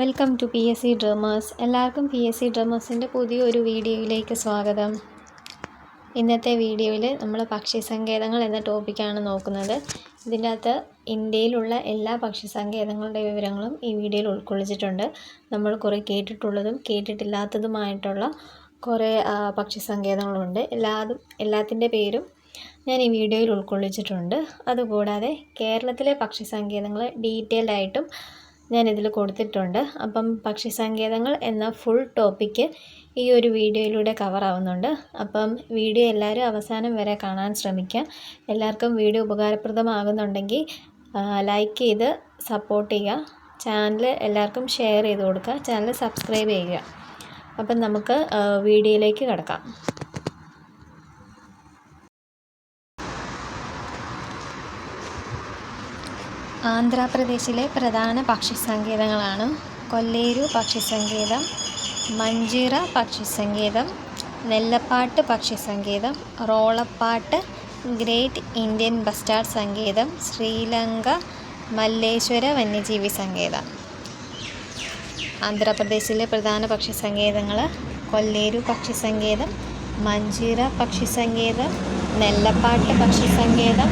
Welcome to P S C drummers. എല്ലാവർക്കും P S C ഡ്രമേഴ്സിന്റെ പുതിയൊരു വീഡിയോയിലേക്ക് സ്വാഗതം. ഇന്നത്തെ വീഡിയോയിൽ നമ്മൾ പക്ഷി സങ്കേതങ്ങൾ എന്ന ടോപ്പിക്കാണ് നോക്കുന്നത്. ഇതിന്റെ അകത്ത് ഇന്ത്യയിലുള്ള എല്ലാ പക്ഷി സങ്കേതങ്ങളുടെ വിവരങ്ങളും ഈ വീഡിയോയിൽ ഉൾക്കൊള്ളിച്ചിട്ടുണ്ട്. നമ്മൾ കുറേ കേട്ടിട്ടുള്ളതും കേട്ടിട്ടില്ലാത്തതുമായിട്ടുള്ള കുറേ പക്ഷി സങ്കേതങ്ങളുണ്ട്. എല്ലാതും എല്ലാത്തിന്റെ പേരും ഞാൻ ഈ വീഡിയോയിൽ ഉൾക്കൊള്ളിച്ചിട്ടുണ്ട്. അതുകൂടാതെ കേരളത്തിലെ പക്ഷി സങ്കേതങ്ങൾ ഡീറ്റെയിൽഡ് ഇതിൽ കൊടുത്തിട്ടുണ്ട്. അപ്പം പക്ഷി സങ്കേതങ്ങൾ എന്ന ഫുൾ ടോപ്പിക്ക് ഈ ഒരു വീഡിയോയിലൂടെ കവർ ആവുന്നുണ്ട്. അപ്പം വീഡിയോ എല്ലാവരും അവസാനം വരെ കാണാൻ ശ്രമിക്കുക എല്ലാവർക്കും വീഡിയോ ഉപകാരപ്രദമാകുന്നുണ്ടെങ്കിൽ ലൈക്ക് ചെയ്ത് സപ്പോർട്ട് ചെയ്യുക. ചാനൽ എല്ലാവർക്കും ഷെയർ ചെയ്ത് കൊടുക്കുക. ചാനൽ സബ്സ്ക്രൈബ് ചെയ്യുക. അപ്പം നമുക്ക് വീഡിയോയിലേക്ക് കിടക്കാം. ആന്ധ്രാപ്രദേശിലെ പ്രധാന പക്ഷി സങ്കേതങ്ങളാണ് കൊല്ലേരു പക്ഷി സങ്കേതം മഞ്ചിറ പക്ഷി സങ്കേതം നെല്ലപ്പാട്ട് പക്ഷി സങ്കേതം റോളപ്പാട്ട് ഗ്രേറ്റ് ഇന്ത്യൻ ബസ്റ്റാർഡ് സങ്കേതം ശ്രീലങ്ക മല്ലേശ്വര വന്യജീവി സങ്കേതം. ആന്ധ്രാപ്രദേശിലെ പ്രധാന പക്ഷി സങ്കേതങ്ങൾ കൊല്ലേരു പക്ഷി സങ്കേതം മഞ്ചിറ പക്ഷി സങ്കേതം നെല്ലപ്പാട്ട് പക്ഷി സങ്കേതം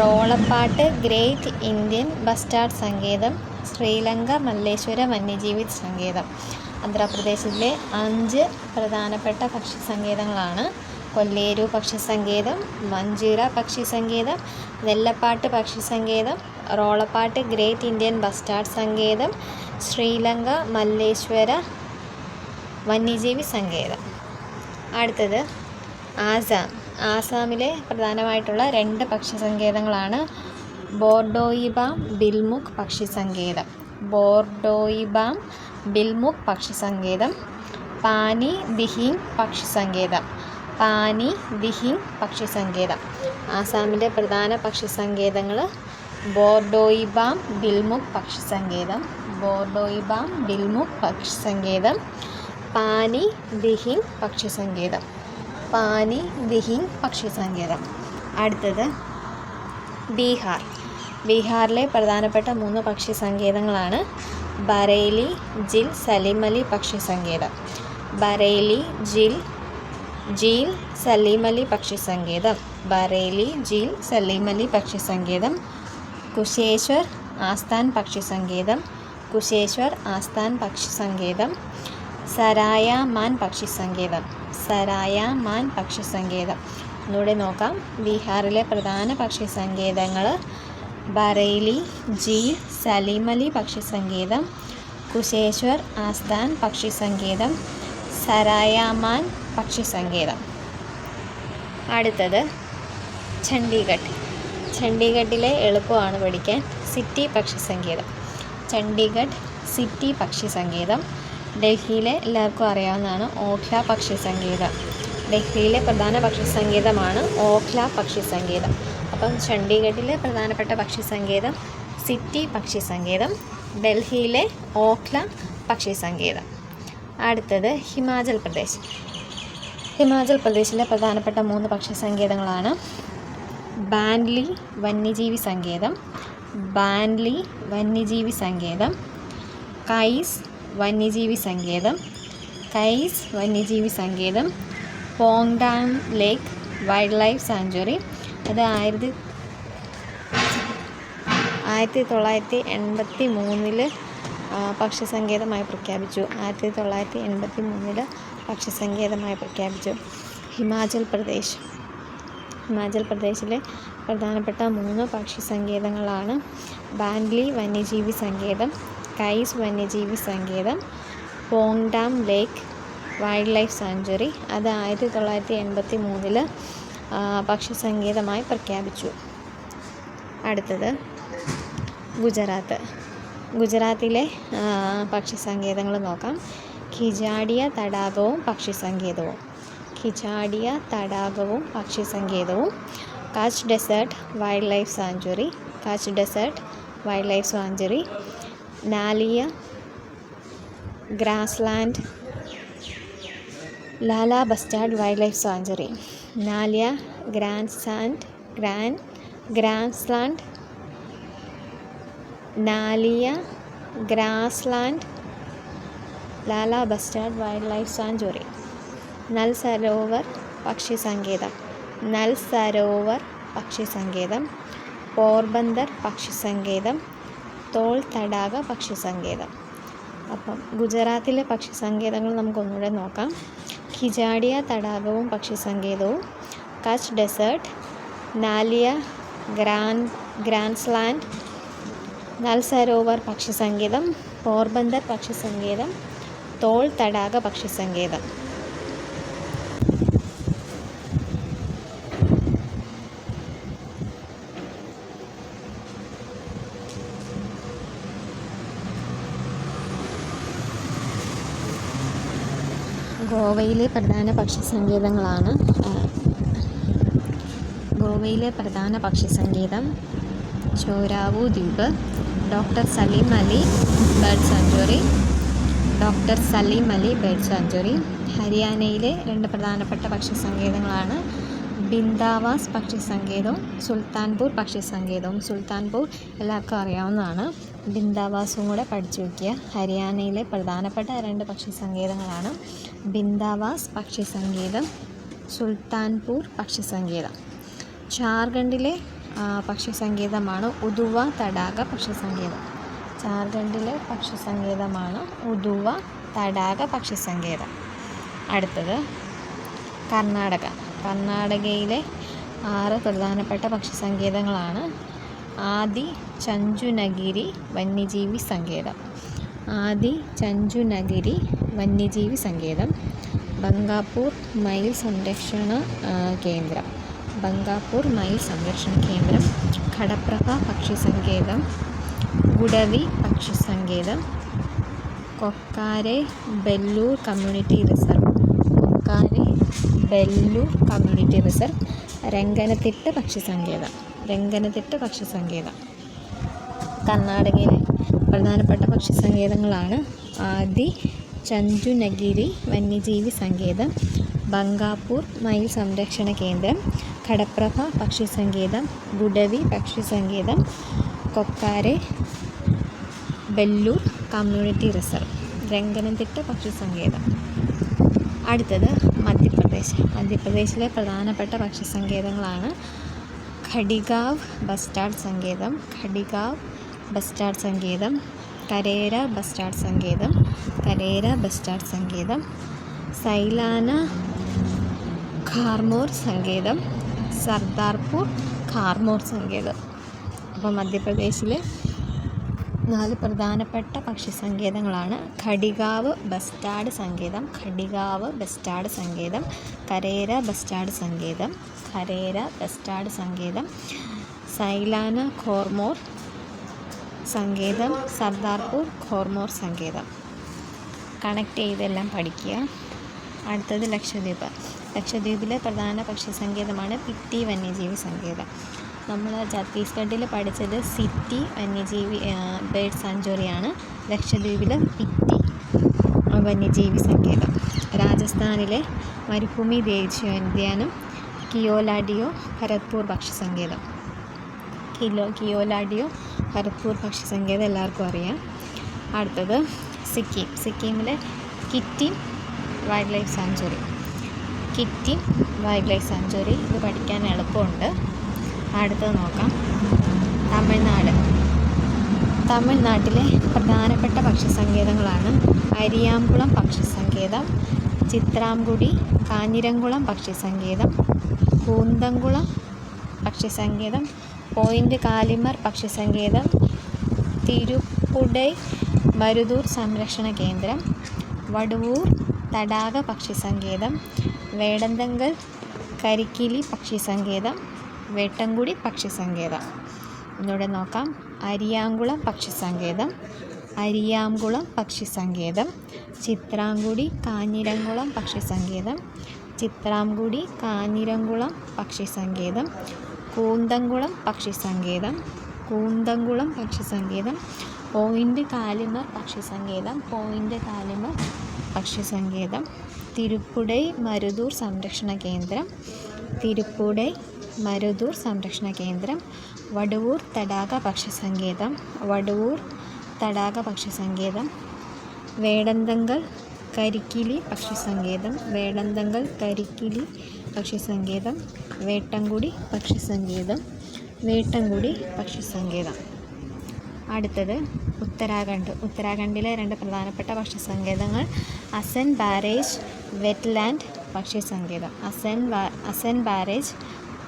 റോളപ്പാട്ട് ഗ്രേറ്റ് ഇന്ത്യൻ ബസ്റ്റാർഡ് സംഗീതം ശ്രീലങ്ക മല്ലേശ്വര വന്യജീവി സംഗീതം. ആന്ധ്രാപ്രദേശിലെ അഞ്ച് പ്രധാനപ്പെട്ട പക്ഷി സംഗീതങ്ങളാണ് കൊല്ലേരു പക്ഷി സംഗീതം മഞ്ചിറ പക്ഷി സംഗീതം നെല്ലപ്പാട്ട് പക്ഷി സംഗീതം റോളപ്പാട്ട് ഗ്രേറ്റ് ഇന്ത്യൻ ബസ്റ്റാർഡ് സംഗീതം ശ്രീലങ്ക മല്ലേശ്വര വന്യജീവി സങ്കേതം അടുത്തത് ആസാം. ആസാമിലെ പ്രധാനമായിട്ടുള്ള രണ്ട് പക്ഷി സങ്കേതങ്ങളാണ് ബോർഡോയിബാം ബിൽമുഖ് പക്ഷി സങ്കേതം ബോർഡോയിബാം ബിൽമുഖ് പക്ഷി സങ്കേതം പാനി ദിഹിങ് പക്ഷി സങ്കേതം പാനി ദിഹിങ് പക്ഷി സങ്കേതം ആസാമിലെ പ്രധാന പക്ഷി സങ്കേതങ്ങൾ ബോർഡോയിബാം ബിൽമുഖ് പക്ഷി സങ്കേതം ബോർഡോയിബാം ബിൽമുഖ് പക്ഷി സങ്കേതം പാനി ദിഹിങ് പക്ഷി സങ്കേതം പാനി ദിഹിങ് പക്ഷി സങ്കേതം. അടുത്തത് ബീഹാർ. ബീഹാറിലെ പ്രധാനപ്പെട്ട മൂന്ന് പക്ഷി സങ്കേതങ്ങളാണ് ബറേലി ജിൽ സലീമലി പക്ഷി സങ്കേതം. ബറേലി ജിൽ ജീൽ സലീമലി പക്ഷി സങ്കേതം. ബറേലി ജീൽ സലീമലി പക്ഷി സങ്കേതം. കുശേശ്വർ ആസ്ഥാൻ പക്ഷി സങ്കേതം. കുശേശ്വർ ആസ്ഥാൻ പക്ഷി സങ്കേതം. സരായ മാൻ പക്ഷി സങ്കേതം. സരായ മാൻ പക്ഷി സങ്കേതം ഒന്നുകൂടെ നോക്കാം. ബീഹാറിലെ പ്രധാന പക്ഷി സങ്കേതങ്ങൾ ബറേലി ജീൽ സലീമലി പക്ഷി സങ്കേതം കുശേശ്വർ ആസ്ഥാൻ പക്ഷി സങ്കേതം സരായാമാൻ പക്ഷി സങ്കേതം അടുത്തത് ചണ്ഡീഗഡ്. ചണ്ഡീഗഡിലെ എളുപ്പമാണ് പഠിക്കാൻ സിറ്റി പക്ഷി സങ്കേതം ചണ്ഡീഗഡ് സിറ്റി പക്ഷി സങ്കേതം ഡൽഹിയിലെ എല്ലാവർക്കും അറിയാവുന്നതാണ് ഓഖ്ല പക്ഷി സംഗീതം. ഡൽഹിയിലെ പ്രധാന പക്ഷി സംഗീതമാണ് ഓഖ്ല പക്ഷി സംഗീതം. അപ്പം ചണ്ഡീഗഡിലെ പ്രധാനപ്പെട്ട പക്ഷി സംഗീതം സിറ്റി പക്ഷി സംഗീതം ഡൽഹിയിലെ ഓഖ്ല പക്ഷി സംഗീതം. അടുത്തത് ഹിമാചൽ പ്രദേശ്. ഹിമാചൽ പ്രദേശിലെ പ്രധാനപ്പെട്ട മൂന്ന് പക്ഷി സംഗീതങ്ങളാണ് ബാൻലി വന്യജീവി സങ്കേതം ബാൻലി വന്യജീവി സങ്കേതം കൈസ് വന്യജീവി സങ്കേതം കൈസ് വന്യജീവി സങ്കേതം Pong dam lake wildlife sanctuary അത് ആയിരത്തി ആയിരത്തി തൊള്ളായിരത്തി എൺപത്തി മൂന്നിൽ പക്ഷിസങ്കേതമായി പ്രഖ്യാപിച്ചു. ആയിരത്തി തൊള്ളായിരത്തി എൺപത്തി മൂന്നിൽ പക്ഷിസങ്കേതമായി പ്രഖ്യാപിച്ചു. ഹിമാചൽ പ്രദേശ് ഹിമാചൽ പ്രദേശിലെ പ്രധാനപ്പെട്ട മൂന്ന് പക്ഷി സങ്കേതങ്ങളാണ് ബാൻഡ്ലി വന്യജീവി സങ്കേതം കൈസ് വന്യജീവി സങ്കേതം Pong dam lake wildlife sanctuary അത് ആയിരത്തി തൊള്ളായിരത്തി എൺപത്തി മൂന്നിൽ പക്ഷി സങ്കേതമായി പ്രഖ്യാപിച്ചു. അടുത്തത് ഗുജറാത്ത്. ഗുജറാത്തിലെ പക്ഷിസങ്കേതങ്ങൾ പക്ഷി സങ്കേതങ്ങൾ നോക്കാം. ഖിജാഡിയ തടാകവും പക്ഷി സങ്കേതവും. ഖിജാഡിയ തടാകവും പക്ഷി സങ്കേതവും. Kutch desert wildlife sanctuary Kutch desert wildlife sanctuary Naliya grassland Lala bustard wildlife sanctuary. Naliya grand sand grand grassland Naliya grassland Lala bustard wildlife sanctuary. Nal Sarovar പക്ഷി സങ്കേതം. നൽ സരോവർ പക്ഷി സങ്കേതം. പോർബന്ദർ പക്ഷി സങ്കേതം. തോൾ തടാക പക്ഷി സങ്കേതം അപ്പം ഗുജറാത്തിലെ പക്ഷി സങ്കേതങ്ങൾ നമുക്കൊന്നുകൂടെ നോക്കാം. ഖിജാഡിയ തടാകവും പക്ഷി സങ്കേതവും Kutch desert Naliya grand grassland Nal Sarovar പക്ഷി സങ്കേതം പോർബന്ദർ പക്ഷി സങ്കേതം തോൾ തടാക പക്ഷി സങ്കേതം ഗോവയിലെ പ്രധാന പക്ഷി സങ്കേതങ്ങളാണ് ഗോവയിലെ പ്രധാന പക്ഷി സങ്കേതം ചോരാവു ദ്വീപ് doctor Salim Ali bird sanctuary doctor Salim Ali bird sanctuary. ഹരിയാനയിലെ രണ്ട് പ്രധാനപ്പെട്ട പക്ഷി സങ്കേതങ്ങളാണ് ബിന്ദാവാസ് പക്ഷി സങ്കേതവും സുൽത്താൻപൂർ പക്ഷി സങ്കേതവും സുൽത്താൻപൂർ എല്ലാവർക്കും അറിയാവുന്നതാണ്. ബിന്ദാവാസും കൂടെ പഠിച്ചു വയ്ക്കുക ഹരിയാനയിലെ പ്രധാനപ്പെട്ട രണ്ട് പക്ഷി സങ്കേതങ്ങളാണ് ബിന്ദാവാസ് പക്ഷി സങ്കേതം സുൽത്താൻപൂർ പക്ഷി സങ്കേതം. ജാർഖണ്ഡിലെ ആ, പക്ഷി സങ്കേതമാണ് ഉദുവ തടാക പക്ഷി സങ്കേതം. ജാർഖണ്ഡിലെ പക്ഷി സങ്കേതമാണ് ഉദുവ തടാക പക്ഷി സങ്കേതം. അടുത്തത് കർണാടക. കർണാടകയിലെ ആറ് പ്രധാനപ്പെട്ട പക്ഷി സങ്കേതങ്ങളാണ് ആദി ചഞ്ചുനഗിരി വന്യജീവി സങ്കേതം. ആദി ചഞ്ചുനഗിരി വന്യജീവി സങ്കേതം. ബംഗാപ്പൂർ മയിൽ സംരക്ഷണ കേന്ദ്രം. ബംഗാപ്പൂർ മയിൽ സംരക്ഷണ കേന്ദ്രം. ഘടപ്രഭ പക്ഷി സങ്കേതം. ഗുഡവി പക്ഷി സങ്കേതം. Kokkare Bellur community reserve. Kokkare Bellur community reserve. Ranganathittu പക്ഷി സങ്കേതം. രംഗനത്തിട്ട് പക്ഷി സങ്കേതം കർണാടകയിലെ പ്രധാനപ്പെട്ട പക്ഷി സങ്കേതങ്ങളാണ് ആദി ചഞ്ചുനഗിരി വന്യജീവി സങ്കേതം ബംഗാപ്പൂർ മയിൽ സംരക്ഷണ കേന്ദ്രം ഘടപ്രഭ പക്ഷി സങ്കേതം ഗുഡവി പക്ഷി സങ്കേതം കൊക്കാരെ ബെല്ലൂർ കമ്മ്യൂണിറ്റി റിസർവ് രംഗനംതിട്ട പക്ഷി സങ്കേതം അടുത്തത് മധ്യപ്രദേശ്. മധ്യപ്രദേശിലെ പ്രധാനപ്പെട്ട പക്ഷി സങ്കേതങ്ങളാണ് ബസ് സ്റ്റാർഡ് സങ്കേതം ഖഡിഗാവ് സ്റ്റാർഡ് സങ്കേതം കരേര ബസ് സ്റ്റാർഡ് സങ്കേതം കരേര ബസ് സ്റ്റാർഡ് സങ്കേതം സൈലാന ഖാർമോർ സങ്കേതം സർദാർപൂർ ഖാർമോർ സങ്കേതം അപ്പോൾ മധ്യപ്രദേശിലെ നാല് പ്രധാനപ്പെട്ട പക്ഷി സങ്കേതങ്ങളാണ് ഖടികാവ് ബസ്റ്റാർഡ് സങ്കേതം ഖടികാവ് ബസ്റ്റാർഡ് സങ്കേതം കരേര ബസ്റ്റാർഡ് സങ്കേതം കരേര ബസ്റ്റാർഡ് സങ്കേതം സൈലാന ഖോർമോർ സങ്കേതം സർദാർപൂർ ഖോർമോർ സങ്കേതം. കണക്ട് ചെയ്തെല്ലാം പഠിക്കുക. അടുത്തത് ലക്ഷദ്വീപ്. ലക്ഷദ്വീപിലെ പ്രധാന പക്ഷി സങ്കേതമാണ് പിറ്റി വന്യജീവി സങ്കേതം. നമ്മൾ ഛത്തീസ്ഗഡിൽ പഠിച്ചത് സിറ്റി വന്യജീവി ബേർഡ് സാഞ്ചുറിയാണ് ലക്ഷദ്വീപിലെ പിറ്റി വന്യജീവി സങ്കേതം. രാജസ്ഥാനിലെ മരുഭൂമി ദേശീയോദ്യാനം കിയോലാഡിയോ ഭരത്പൂർ പക്ഷി സങ്കേതം കിലോ കിയോലാഡിയോ ഭരത്പൂർ പക്ഷി സങ്കേതം എല്ലാവർക്കും അറിയാം. അടുത്തത് സിക്കിം. സിക്കിമിലെ kitty wildlife sanctuary. Kitty wildlife sanctuary ഇത് പഠിക്കാൻ എളുപ്പമുണ്ട്. അടുത്തത് നോക്കാം. തമിഴ്നാട്. തമിഴ്നാട്ടിലെ പ്രധാനപ്പെട്ട പക്ഷിസങ്കേതങ്ങളാണ് അരിയാംകുളം പക്ഷിസങ്കേതം പക്ഷി സങ്കേതം ചിത്രാംകുടി കാഞ്ഞിരംകുളം പക്ഷി സങ്കേതം കൂന്തംകുളം പക്ഷി സങ്കേതം പോയിന്റ് കാലിമർ പക്ഷി സങ്കേതം തിരുപ്പുടൈ മരുതൂർ സംരക്ഷണ കേന്ദ്രം വടുവൂർ തടാക പക്ഷി സങ്കേതം വേടന്തങ്കൽ കരിക്കിലി പക്ഷി സങ്കേതം വേട്ടൻകുടി പക്ഷിസങ്കേതം. ഒന്നുകൂടെ നോക്കാം. അരിയാങ്കുളം പക്ഷിസങ്കേതം. അരിയാംകുളം പക്ഷിസങ്കേതം. ചിത്രാംകുടി കാഞ്ഞിരംകുളം പക്ഷിസങ്കേതം. ചിത്രാംകുടി കാഞ്ഞിരംകുളം പക്ഷിസങ്കേതം. കൂന്തംകുളം പക്ഷിസങ്കേതം. കൂന്തംകുളം പക്ഷിസങ്കേതം. പോയിന്റ് കാലിമർ പക്ഷിസങ്കേതം. പോയിന്റ് കാലിമർ പക്ഷിസങ്കേതം. തിരുപ്പുടൈ മരുതൂർ സംരക്ഷണ കേന്ദ്രം. തിരുപ്പുടൈ മരുതൂർ സംരക്ഷണ കേന്ദ്രം വടുവൂർ തടാക പക്ഷി സങ്കേതം വടുവൂർ തടാക പക്ഷി സങ്കേതം വേടന്തങ്കൽ കരിക്കിലി പക്ഷി സങ്കേതം വേടന്തങ്കൽ കരിക്കിലി പക്ഷി സങ്കേതം വേട്ടംകുടി പക്ഷി സങ്കേതം വേട്ടംകുടി പക്ഷി സങ്കേതം. അടുത്തത് ഉത്തരാഖണ്ഡ്. ഉത്തരാഖണ്ഡിലെ രണ്ട് പ്രധാനപ്പെട്ട പക്ഷി സങ്കേതങ്ങൾ അസൻ ബാരേജ് വെറ്റ്ലാൻഡ് പക്ഷി സങ്കേതം. അസൻ അസൻ ബാരേജ്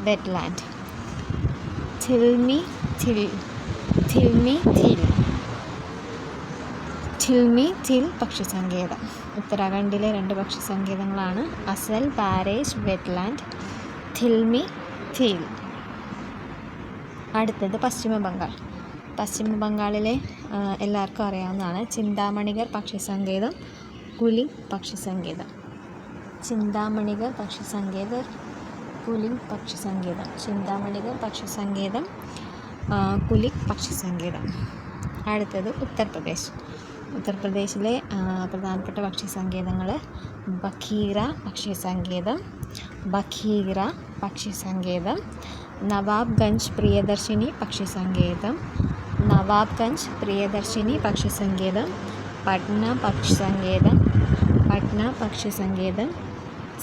വെറ്റ്ലാൻഡ് ചിൽമി ഥിൽ tilmi, ഥിൽ ചിൽമി ചിൽ പക്ഷി സങ്കേതം ഉത്തരാഖണ്ഡിലെ രണ്ട് പക്ഷി സങ്കേതങ്ങളാണ് അസൽ പാരേജ് വെറ്റ്ലാൻഡ്. ഥിൽമി ഥിൽ അടുത്തത് പശ്ചിമ ബംഗാൾ. പശ്ചിമ ബംഗാളിലെ എല്ലാവർക്കും അറിയാവുന്നതാണ് ചിന്താമണികർ പക്ഷി സങ്കേതം പക്ഷിസങ്കേതം. പക്ഷി സങ്കേതം ചിന്താമണികർ പക്ഷി സങ്കേതം കുലിംഗ് പക്ഷി സങ്കേതം ചിന്താമണികർ പക്ഷി സങ്കേതം ആ, കുലിക് പക്ഷി സങ്കേതം അടുത്തത് ഉത്തർപ്രദേശ്. ഉത്തർപ്രദേശിലെ പ്രധാനപ്പെട്ട പക്ഷി സങ്കേതങ്ങൾ ബഖീറ പക്ഷി സങ്കേതം ബഖീറ പക്ഷി സങ്കേതം നവാബ്ഗഞ്ച് പ്രിയദർശിനി പക്ഷി സങ്കേതം നവാബ്ഗഞ്ച് പ്രിയദർശിനി പക്ഷി സങ്കേതം പട്ന പക്ഷി സങ്കേതം പട്ന പക്ഷി സങ്കേതം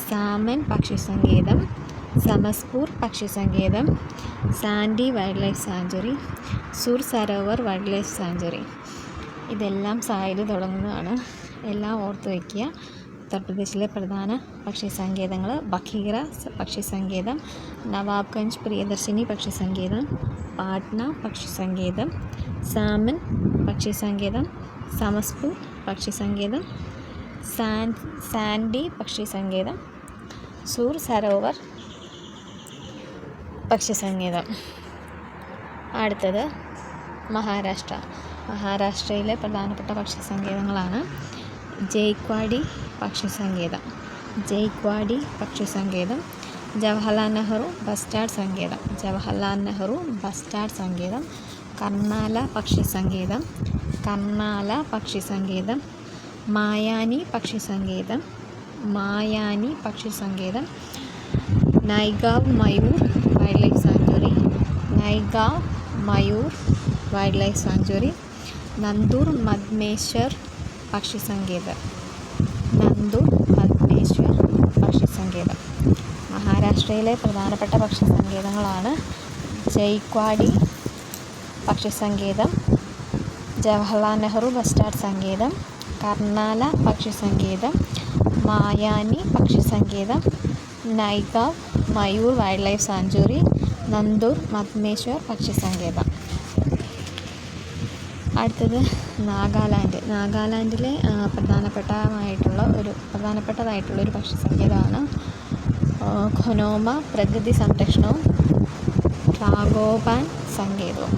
സാമൻ പക്ഷി സങ്കേതം സമസ്പൂർ പക്ഷി സങ്കേതം Sandi wildlife sanctuary Sur Sarovar wildlife sanctuary. ഇതെല്ലാം സായിൽ തുടങ്ങുന്നതാണ്. എല്ലാം ഓർത്ത് വയ്ക്കുക. ഉത്തർപ്രദേശിലെ പ്രധാന പക്ഷി സങ്കേതങ്ങൾ ബഖീറ പക്ഷി സങ്കേതം നവാബ്ഗഞ്ച് പ്രിയദർശിനി പക്ഷി സങ്കേതം പാട്ന പക്ഷി സങ്കേതം സാമൻ പക്ഷി സങ്കേതം സമസ്പൂർ പക്ഷി സങ്കേതം സാൻ സാൻഡി പക്ഷി സങ്കേതം സൂർ സരോവർ സങ്കേതം അടുത്തത് മഹാരാഷ്ട്ര. മഹാരാഷ്ട്രയിലെ പ്രധാനപ്പെട്ട പക്ഷി സങ്കേതങ്ങളാണ് ജയ്ക്വാഡി സങ്കേതം ജയ്ക്വാഡി സങ്കേതം ജവഹർലാൽ നെഹ്റു ബസ്റ്റാർഡ് സംഗീതം ജവഹർലാൽ നെഹ്റു ബസ്റ്റാർഡ് സംഗീതം കർണാല പക്ഷിസംഗീതം കർണാല പക്ഷിസംഗീതം മായാനി പക്ഷിസംഗീതം മായാനി പക്ഷിസംഗീതം Naigaon Mayur Naigaon Mayur wildlife sanctuary Nandur Madhmeshwar പക്ഷി സങ്കേതം നന്ദൂർ മദ്മേശ്വർ പക്ഷി സങ്കേതം മഹാരാഷ്ട്രയിലെ പ്രധാനപ്പെട്ട പക്ഷി സങ്കേതങ്ങളാണ് ജയ്ക്വാഡി പക്ഷി സങ്കേതം ജവഹർലാൽ നെഹ്റു ബസ്റ്റാർഡ് സങ്കേതം കർണാല പക്ഷി സങ്കേതം മായാനി പക്ഷി സങ്കേതം Naigaon Mayur wildlife sanctuary Nandur Madhmeshwar പക്ഷിസങ്കേത അടുത്തത് നാഗാലാൻഡ്. നാഗാലാൻഡിലെ പ്രധാനപ്പെട്ടതായിട്ടുള്ള ഒരു പ്രധാനപ്പെട്ടതായിട്ടുള്ള ഒരു പക്ഷിസങ്കേതമാണ് ഖൊനോമ പ്രകൃതി സംരക്ഷണവും ട്രാഗോപാൻ സങ്കേതവും.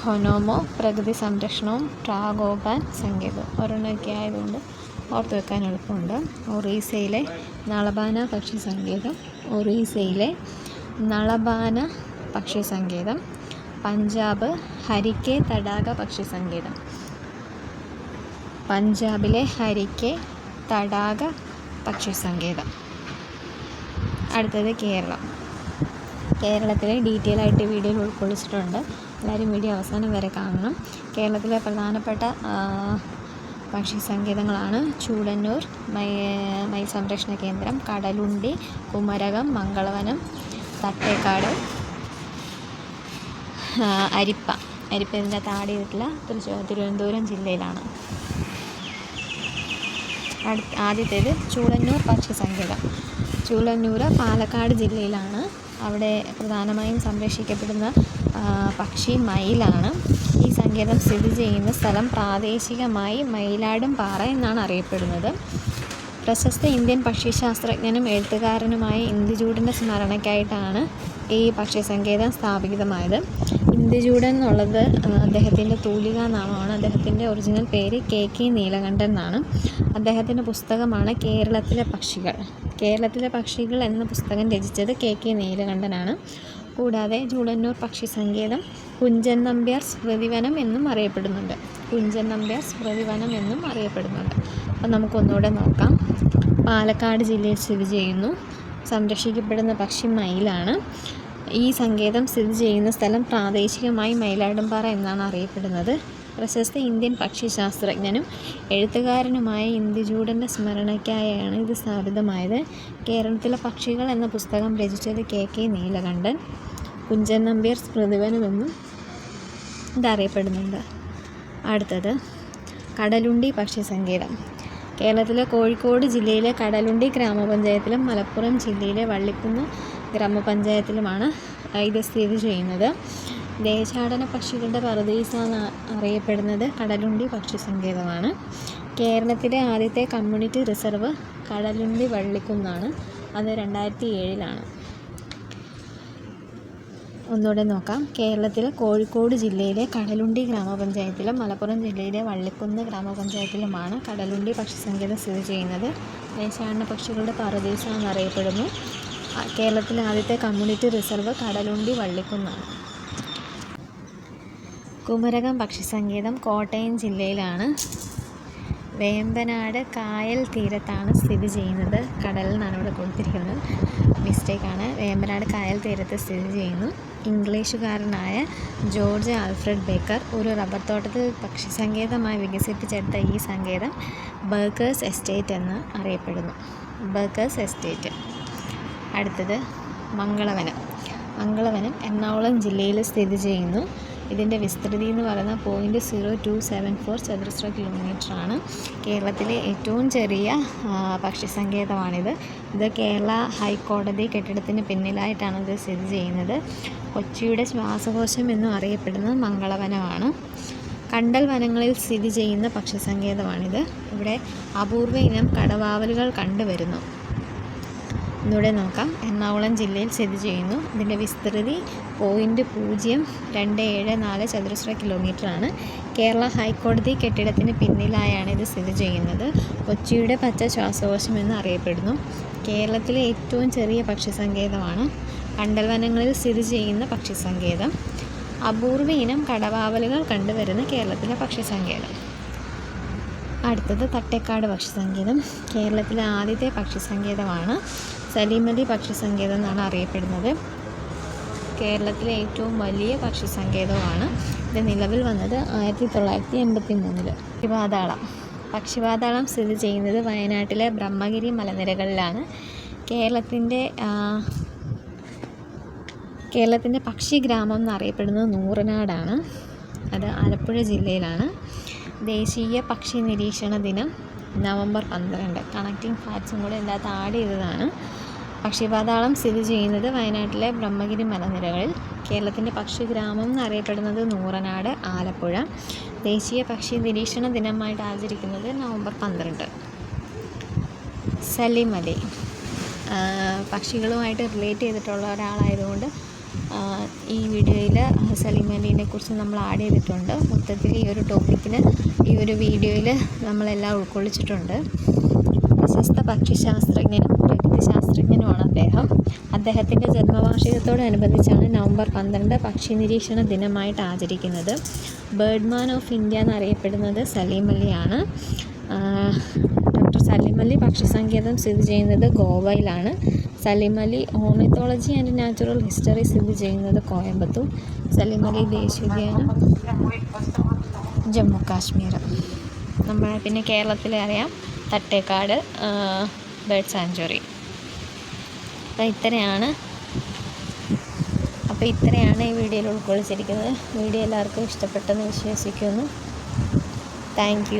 ഖൊനോമോ പ്രകൃതി സംരക്ഷണവും ട്രാഗോപാൻ സങ്കേതവും. ഒരെണ്ണമൊക്കെ ആയതുകൊണ്ട് ഓർത്ത് വെക്കാൻ എളുപ്പമുണ്ട്. ഒറീസയിലെ നളബാന പക്ഷി സങ്കേതം ഒറീസയിലെ നളബാന പക്ഷി സങ്കേതം പഞ്ചാബ് ഹരിക്കെ തടാക പക്ഷി സങ്കേതം പഞ്ചാബിലെ ഹരിക്കെ തടാക പക്ഷി സങ്കേതം അടുത്തത് കേരളം. കേരളത്തിലെ ഡീറ്റെയിൽ ആയിട്ട് വീഡിയോയിൽ ഉൾക്കൊള്ളിച്ചിട്ടുണ്ട്. എല്ലാവരും വീഡിയോ അവസാനം വരെ കാണണം. കേരളത്തിലെ പ്രധാനപ്പെട്ട പക്ഷി സങ്കേതങ്ങളാണ് ചൂടന്നൂർ മൈ മയിൽ സംരക്ഷണ കേന്ദ്രം കടലുണ്ടി കുമരകം മംഗളവനം തട്ടേക്കാട്. അരിപ്പ അരിപ്പ. ഇതിന്റെ താടി ചെയ്തിട്ടില്ല തൃശ്ശൂർ തിരുവനന്തപുരം ജില്ലയിലാണ്. അടുത്ത ആദ്യത്തേത് ചൂളന്നൂർ പക്ഷി സങ്കേതം ചൂളന്നൂർ പാലക്കാട് ജില്ലയിലാണ്. അവിടെ പ്രധാനമായും സംരക്ഷിക്കപ്പെടുന്ന പക്ഷി മയിലാണ്. ഈ സങ്കേതം സ്ഥിതി ചെയ്യുന്ന സ്ഥലം പ്രാദേശികമായി മയിലാടും പാറ എന്നാണ് അറിയപ്പെടുന്നത്. പ്രശസ്ത ഇന്ത്യൻ പക്ഷിശാസ്ത്രജ്ഞനും എഴുത്തുകാരനുമായ ഇന്ദുചൂടന്റെ സ്മരണയ്ക്കായിട്ടാണ് ഈ പക്ഷി സങ്കേതം സ്ഥാപിതമായത്. ഇന്ദുചൂടൻ എന്നുള്ളത് അദ്ദേഹത്തിന്റെ തൂലിക നാമമാണ്. അദ്ദേഹത്തിന്റെ ഒറിജിനൽ പേര് കെ കെ നീലകണ്ഠൻ എന്നാണ്. അദ്ദേഹത്തിന്റെ പുസ്തകമാണ് കേരളത്തിലെ പക്ഷികൾ. കേരളത്തിലെ പക്ഷികൾ എന്ന പുസ്തകം രചിച്ചത് കെ കെ നീലകണ്ഠനാണ്. കൂടാതെ ചൂടന്നൂർ പക്ഷി സങ്കേതം കുഞ്ചൻ നമ്പ്യാർ സ്മൃതിവനം എന്നും അറിയപ്പെടുന്നുണ്ട്. കുഞ്ചൻ നമ്പ്യാർ സ്മൃതിവനം എന്നും അറിയപ്പെടുന്നുണ്ട്. അപ്പം നമുക്കൊന്നുകൂടെ നോക്കാം. പാലക്കാട് ജില്ലയിൽ സ്ഥിതി ചെയ്യുന്നു. സംരക്ഷിക്കപ്പെടുന്ന പക്ഷി മയിലാണ്. ഈ സങ്കേതം സ്ഥിതി ചെയ്യുന്ന സ്ഥലം പ്രാദേശികമായി മയിലാടുംപാറ എന്നാണ് അറിയപ്പെടുന്നത്. പ്രശസ്ത ഇന്ത്യൻ പക്ഷിശാസ്ത്രജ്ഞനും എഴുത്തുകാരനുമായ ഇന്ദുചൂഡന്റെ സ്മരണയ്ക്കായാണ് ഇത് സ്ഥാപിതമായത്. കേരളത്തിലെ പക്ഷികൾ എന്ന പുസ്തകം രചിച്ചത് കെ കെ നീലകണ്ഠൻ. കുഞ്ചൻ നമ്പ്യാർ സ്മൃതിവനമെന്നും ഇതറിയപ്പെടുന്നുണ്ട്. അടുത്തത് കടലുണ്ടി പക്ഷി സങ്കേതം. കേരളത്തിലെ കോഴിക്കോട് ജില്ലയിലെ കടലുണ്ടി ഗ്രാമപഞ്ചായത്തിലും മലപ്പുറം ജില്ലയിലെ വള്ളിക്കുന്ന് ഗ്രാമപഞ്ചായത്തിലുമാണ് ഇത് സ്ഥിതി ചെയ്യുന്നത്. ദേശാടന പക്ഷികളുടെ പറദീസ എന്ന് അറിയപ്പെടുന്നത് കടലുണ്ടി പക്ഷി സങ്കേതമാണ് കേരളത്തിലെ ആദ്യത്തെ കമ്മ്യൂണിറ്റി റിസർവ് കടലുണ്ടി വള്ളിക്കുന്നാണ്. അത് രണ്ടായിരത്തി ഏഴിലാണ്. ഒന്നുകൂടെ നോക്കാം. കേരളത്തിലെ കോഴിക്കോട് ജില്ലയിലെ കടലുണ്ടി ഗ്രാമപഞ്ചായത്തിലും മലപ്പുറം ജില്ലയിലെ വള്ളിക്കുന്ന് ഗ്രാമപഞ്ചായത്തിലുമാണ് കടലുണ്ടി പക്ഷിസങ്കേതം സ്ഥിതി ചെയ്യുന്നത്. ദേശാടന പക്ഷികളുടെ പറുദീസ എന്നറിയപ്പെടുന്നു കേരളത്തിലെ ആദ്യത്തെ കമ്മ്യൂണിറ്റി റിസർവ് കടലുണ്ടി വള്ളിക്കുന്നാണ്. കുമരകം പക്ഷിസങ്കേതം കോട്ടയം ജില്ലയിലാണ്. വേമ്പനാട് കായൽ തീരത്താണ് സ്ഥിതി ചെയ്യുന്നത്. കടലിനാണ് ഇവിടെ കൊടുത്തിരിക്കുന്നത്. മിസ്റ്റേക്കാണ് വേമ്പനാട് കായൽ തീരത്ത് സ്ഥിതി ചെയ്യുന്നു. ഇംഗ്ലീഷുകാരനായ ജോർജ് ആൽഫ്രഡ് ബേക്കർ ഒരു റബ്ബർ തോട്ടത്തിൽ പക്ഷി സങ്കേതമായി വികസിപ്പിച്ചെടുത്ത ഈ സങ്കേതം ബേക്കേഴ്സ് എസ്റ്റേറ്റ് എന്ന് അറിയപ്പെടുന്നു. Baker's estate. അടുത്തത് മംഗളവനം. മംഗളവനം എറണാകുളം ജില്ലയിൽ സ്ഥിതി ചെയ്യുന്നു. ഇതിന്റെ വിസ്തൃതി എന്ന് പറയുന്നത് point zero two seven four ചതുരശ്ര കിലോമീറ്ററാണ് കേരളത്തിലെ ഏറ്റവും ചെറിയ പക്ഷിസങ്കേതമാണിത് പക്ഷി സങ്കേതമാണിത്. ഇത് കേരള ഹൈക്കോടതി കെട്ടിടത്തിന് പിന്നിലായിട്ടാണ് ഇത് സ്ഥിതി ചെയ്യുന്നത്. കൊച്ചിയുടെ ശ്വാസകോശം എന്നും അറിയപ്പെടുന്നത് മംഗളവനമാണ്. കണ്ടൽ വനങ്ങളിൽ സ്ഥിതി ചെയ്യുന്ന പക്ഷി സങ്കേതമാണിത്. ഇവിടെ അപൂർവ ഇനം കടവാവലുകൾ കണ്ടുവരുന്നു. ഒന്നുകൂടെ നോക്കാം. എറണാകുളം ജില്ലയിൽ സ്ഥിതി ചെയ്യുന്നു. ഇതിന്റെ വിസ്തൃതി പോയിന്റ് പൂജ്യം രണ്ട് ഏഴ് നാല് ചതുരശ്ര കിലോമീറ്ററാണ് കേരള ഹൈക്കോടതി കെട്ടിടത്തിന് പിന്നിലായാണ് ഇത് സ്ഥിതി ചെയ്യുന്നത്. കൊച്ചിയുടെ പച്ച ശ്വാസകോശം എന്ന് അറിയപ്പെടുന്നു. കേരളത്തിലെ ഏറ്റവും ചെറിയ പക്ഷി സങ്കേതമാണ് കണ്ടൽവനങ്ങളിൽ സ്ഥിതി ചെയ്യുന്ന പക്ഷി സങ്കേതം അപൂർവ ഇനം കടവാവലുകൾ കണ്ടുവരുന്ന കേരളത്തിലെ പക്ഷി സങ്കേതം അടുത്തത് തട്ടേക്കാട് പക്ഷി സങ്കേതം കേരളത്തിലെ ആദ്യത്തെ പക്ഷി സങ്കേതമാണ് സലീമലി പക്ഷി സങ്കേതം എന്നാണ് അറിയപ്പെടുന്നത്. കേരളത്തിലെ ഏറ്റവും വലിയ പക്ഷി സങ്കേതമാണ് ഇത് നിലവിൽ വന്നത് ആയിരത്തി തൊള്ളായിരത്തി എൺപത്തി മൂന്നിൽ പക്ഷിപാതാളം. പക്ഷിപാതാളം സ്ഥിതി ചെയ്യുന്നത് വയനാട്ടിലെ ബ്രഹ്മഗിരി മലനിരകളിലാണ്. കേരളത്തിന്റെ കേരളത്തിന്റെ പക്ഷി ഗ്രാമം എന്നറിയപ്പെടുന്നത് നൂറനാടാണ്. അത് ആലപ്പുഴ ജില്ലയിലാണ്. ദേശീയ പക്ഷി നിരീക്ഷണ ദിനം നവംബർ പന്ത്രണ്ട്. കണക്റ്റിംഗ് ഫ്ലാറ്റ്സും കൂടെ ഇതിനകത്ത് ആഡ് ചെയ്തതാണ്. പക്ഷിപാതാളം സ്ഥിതി ചെയ്യുന്നത് വയനാട്ടിലെ ബ്രഹ്മഗിരി മലനിരകളിൽ. കേരളത്തിന്റെ പക്ഷി ഗ്രാമം എന്നറിയപ്പെടുന്നത് നൂറനാട് ആലപ്പുഴ. ദേശീയ പക്ഷി നിരീക്ഷണ ദിനമായിട്ട് ആചരിക്കുന്നത് നവംബർ പന്ത്രണ്ട്. സലിമലി. പക്ഷികളുമായിട്ട് റിലേറ്റ് ചെയ്തിട്ടുള്ള ഒരാളായതുകൊണ്ട് ഈ വീഡിയോയിൽ സലീം അലീനെ കുറിച്ച് നമ്മൾ ആഡ് ചെയ്തിട്ടുണ്ട്. മൊത്തത്തിൽ ഈ ഒരു ടോപ്പിക്കിന് ഈ ഒരു വീഡിയോയിൽ നമ്മളെല്ലാം ഉൾക്കൊള്ളിച്ചിട്ടുണ്ട്. പ്രശസ്ത പക്ഷിശാസ്ത്രജ്ഞനും പ്രകൃതിശാസ്ത്രജ്ഞനുമാണ് അദ്ദേഹം. അദ്ദേഹത്തിന്റെ ജന്മവാർഷികത്തോടനുബന്ധിച്ചാണ് നവംബർ പന്ത്രണ്ട് പക്ഷി നിരീക്ഷണ ദിനമായിട്ട് ആചരിക്കുന്നത്. ബേർഡ്മാൻ ഓഫ് ഇന്ത്യ എന്നറിയപ്പെടുന്നത് സലീം അലിയാണ്. ഡോക്ടർ സലീം പക്ഷി സങ്കേതം സ്ഥിതി ചെയ്യുന്നത് ഗോവയിലാണ്. Salim Ali and natural history സ്ഥിതി ചെയ്യുന്നത് കോയമ്പത്തൂർ. സലീം അലി ദേശീയോദ്യാനം ജമ്മു കാശ്മീർ. നമ്മൾ പിന്നെ കേരളത്തിലെ അറിയാം തട്ടേക്കാട് ബേർഡ് സാഞ്ചുറി. അപ്പോൾ ഇത്രയാണ്. അപ്പോൾ ഇത്രയാണ് ഈ വീഡിയോയിൽ ഉൾക്കൊള്ളിച്ചിരിക്കുന്നത്. വീഡിയോ എല്ലാവർക്കും ഇഷ്ടപ്പെട്ടെന്ന് വിശ്വസിക്കുന്നു. താങ്ക്